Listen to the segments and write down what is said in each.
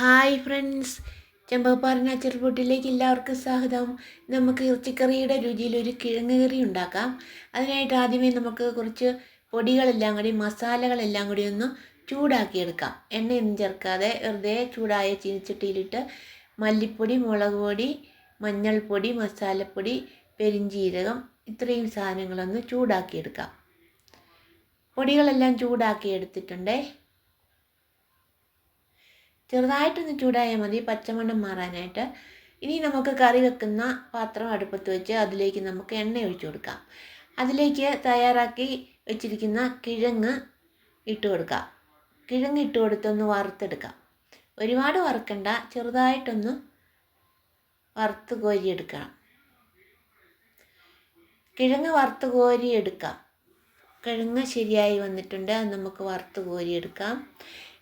Hi friends. ചെമ്പപ്പാറ natural ഫുഡിലേക്ക് എല്ലാവർക്കും സ്വാഗതം. നമുക്ക് ഇറച്ചിക്കറിയുടെ രുചിയിൽ ഒരു കിഴങ്ങ് കറി ഉണ്ടാക്കാം. അതിനായിട്ട് ആദ്യമേ നമുക്ക് കുറച്ച് പൊടികളെല്ലാം കൂടി മസാലകളെല്ലാം കൂടി ഒന്ന് ചൂടാക്കിയെടുക്കാം. എണ്ണയൊന്നും ചേർക്കാതെ വെറുതെ ചൂടായ ചീനിച്ചട്ടിയിലിട്ട് മല്ലിപ്പൊടി മുളക് പൊടി മഞ്ഞൾപ്പൊടി മസാലപ്പൊടി പെരിഞ്ചീരകം ഇത്രയും സാധനങ്ങളൊന്ന് ചൂടാക്കിയെടുക്കാം. പൊടികളെല്ലാം ചൂടാക്കി എടുത്തിട്ടുണ്ടേ ചെറുതായിട്ടൊന്ന് ചൂടായാൽ മതി പച്ചമണം മാറാനായിട്ട്. ഇനി നമുക്ക് കറി വെക്കുന്ന പാത്രം അടുപ്പത്ത് വെച്ച് അതിലേക്ക് നമുക്ക് എണ്ണ ഒഴിച്ചു കൊടുക്കാം. അതിലേക്ക് തയ്യാറാക്കി വെച്ചിരിക്കുന്ന കിഴങ്ങ് ഇട്ട് കൊടുക്കാം. കിഴങ്ങ് ഇട്ട് കൊടുത്തൊന്ന് വറുത്തെടുക്കാം. ഒരുപാട് വറുക്കണ്ട ചെറുതായിട്ടൊന്ന് വറുത്ത് കോരിയെടുക്കണം. കിഴങ്ങ് വറുത്ത് കോരിയെടുക്കാം. കിഴങ്ങ് ശരിയായി വന്നിട്ടുണ്ട് നമുക്ക് വറുത്ത് കോരിയെടുക്കാം.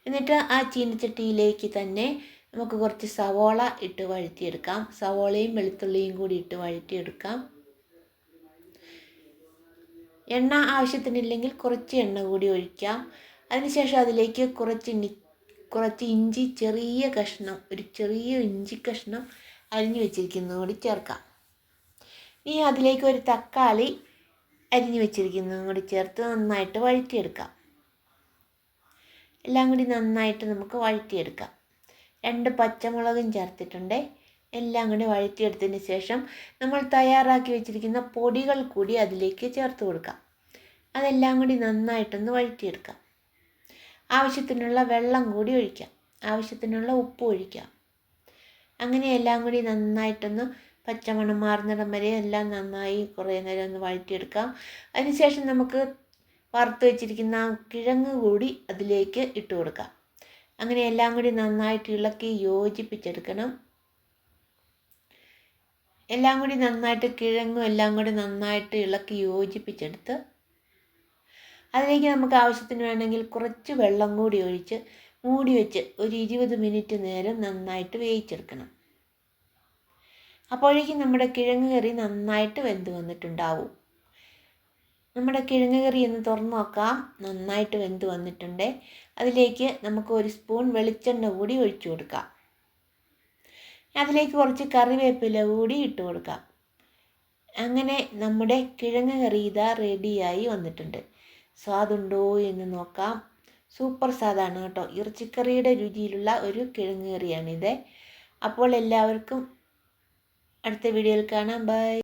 എന്നിട്ട് ആ ചീനച്ചട്ടിയിലേക്ക് തന്നെ നമുക്ക് കുറച്ച് സവോള ഇട്ട് വഴറ്റിയെടുക്കാം. സവോളയും വെളുത്തുള്ളിയും കൂടി ഇട്ട് വഴറ്റിയെടുക്കാം. എണ്ണ ആവശ്യത്തിനില്ലെങ്കിൽ കുറച്ച് എണ്ണ കൂടി ഒഴിക്കാം. അതിനുശേഷം അതിലേക്ക് കുറച്ച് കുറച്ച് ഇഞ്ചി ചെറിയ കഷ്ണം ഒരു ചെറിയ ഇഞ്ചി കഷ്ണം അരിഞ്ഞു വെച്ചിരിക്കുന്നത് കൂടി ചേർക്കാം. ഇനി അതിലേക്ക് ഒരു തക്കാളി അരിഞ്ഞു വെച്ചിരിക്കുന്നതും കൂടി ചേർത്ത് നന്നായിട്ട് വഴറ്റിയെടുക്കാം. എല്ലാം കൂടി നന്നായിട്ട് നമുക്ക് വഴറ്റിയെടുക്കാം. രണ്ട് പച്ചമുളകും ചേർത്തിട്ടുണ്ട്. എല്ലാം കൂടി വഴറ്റിയെടുത്തതിന് ശേഷം നമ്മൾ തയ്യാറാക്കി വെച്ചിരിക്കുന്ന പൊടികൾ കൂടി അതിലേക്ക് ചേർത്ത് കൊടുക്കാം. അതെല്ലാം കൂടി നന്നായിട്ടൊന്ന് വഴറ്റിയെടുക്കാം. ആവശ്യത്തിനുള്ള വെള്ളം കൂടി ഒഴിക്കാം. ആവശ്യത്തിനുള്ള ഉപ്പ് ഒഴിക്കാം. അങ്ങനെ എല്ലാം കൂടി നന്നായിട്ടൊന്ന് പച്ചമണം മാറുന്നിടം വരെ എല്ലാം നന്നായി കുറേ നേരം ഒന്ന് വഴറ്റിയെടുക്കാം. അതിനുശേഷം നമുക്ക് വറുത്ത് വെച്ചിരിക്കുന്ന കിഴങ്ങ് കൂടി അതിലേക്ക് ഇട്ട് കൊടുക്കാം. അങ്ങനെ എല്ലാം കൂടി നന്നായിട്ട് ഇളക്കി യോജിപ്പിച്ചെടുക്കണം. എല്ലാം കൂടി നന്നായിട്ട് കിഴങ്ങും എല്ലാം കൂടി നന്നായിട്ട് ഇളക്കി യോജിപ്പിച്ചെടുത്ത് അതിലേക്ക് നമുക്ക് ആവശ്യത്തിന് വേണമെങ്കിൽ കുറച്ച് വെള്ളം കൂടി ഒഴിച്ച് മൂടി വെച്ച് ഒരു ഇരുപത് മിനിറ്റ് നേരം നന്നായിട്ട് വേവിച്ചെടുക്കണം. അപ്പോഴേക്കും നമ്മുടെ കിഴങ്ങ് കറി നന്നായിട്ട് വെന്ത് വന്നിട്ടുണ്ടാവും. നമ്മുടെ കിഴങ്ങ് കറി ഒന്ന് തുറന്ന് നോക്കാം. നന്നായിട്ട് വെന്ത് വന്നിട്ടുണ്ട്. അതിലേക്ക് നമുക്ക് ഒരു സ്പൂൺ വെളിച്ചെണ്ണ കൂടി ഒഴിച്ചു കൊടുക്കാം. അതിലേക്ക് കുറച്ച് കറിവേപ്പില കൂടി ഇട്ട് കൊടുക്കാം. അങ്ങനെ നമ്മുടെ കിഴങ്ങ് കറി ഇതാ റെഡിയായി വന്നിട്ടുണ്ട്. സ്വാദുണ്ടോ എന്ന് നോക്കാം. സൂപ്പർ സ്വാദാണ് കേട്ടോ. ഇറച്ചിക്കറിയുടെ രുചിയിലുള്ള ഒരു കിഴങ്ങ് കറിയാണിത്. അപ്പോൾ എല്ലാവർക്കും അടുത്ത വീഡിയോയിൽ കാണാം. ബൈ.